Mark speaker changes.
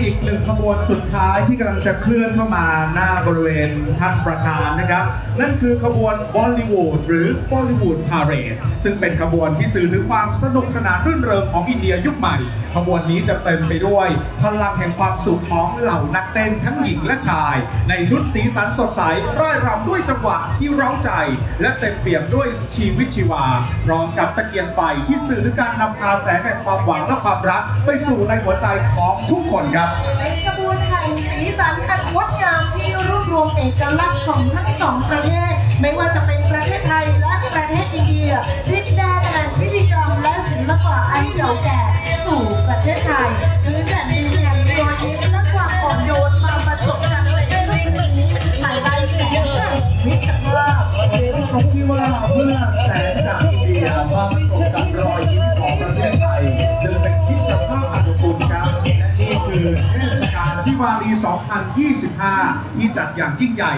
Speaker 1: อีกหนึ่งขบวนสุดท้ายที่กำลังจะเคลื่อนเข้ามาหน้าบริเวณท่านประธานนะครับ นั่นคือขบวนบอลลิวูดหรือบอลลิวูดพาเรดซึ่งเป็นขบวนที่สื่อถึงความสนุกสนานรื่นเริงของอินเดียยุคใหม่ ขบวนนี้จะเต็มไปด้วยพลังแห่งความสุขของเหล่านักเต้นทั้งหญิงและชาย ในชุดสีสันสดใสร่ายรำด้วยจังหวะที่เร้าใจ และเต็มเปี่ยมด้วยชีวิตชีวา พร้อมกับตะเกียงไฟที่สื่อถึงการนำพาแสงแห่งความหวังและความรัก ไปสู่ในหัวใจของทุกคนครับ
Speaker 2: เป็นกระบวนแห่งสีสันอันงดงามที่รวบรวมเอกลักษณ์ของทั้งสองประเทศ ไม่ว่าจะเป็นประเทศไทยและประเทศอินเดียดินแดนแห่งพิธีกรรมและศิลปะอันเก่าแก่สู่ประเทศไทยพื้นแผ่นดินแห่งรอยยิ้มและความอ่อนโยนมาบรรจบกันในค่ำคืนนี้หมายใบแสงแห่งมิตรภาพ
Speaker 1: ตรงที่ว่าเมื่อแสงจากอินเดียมาผสมกับ คือเทศกาลที่วารี2025 ที่จัดอย่างยิ่งใหญ่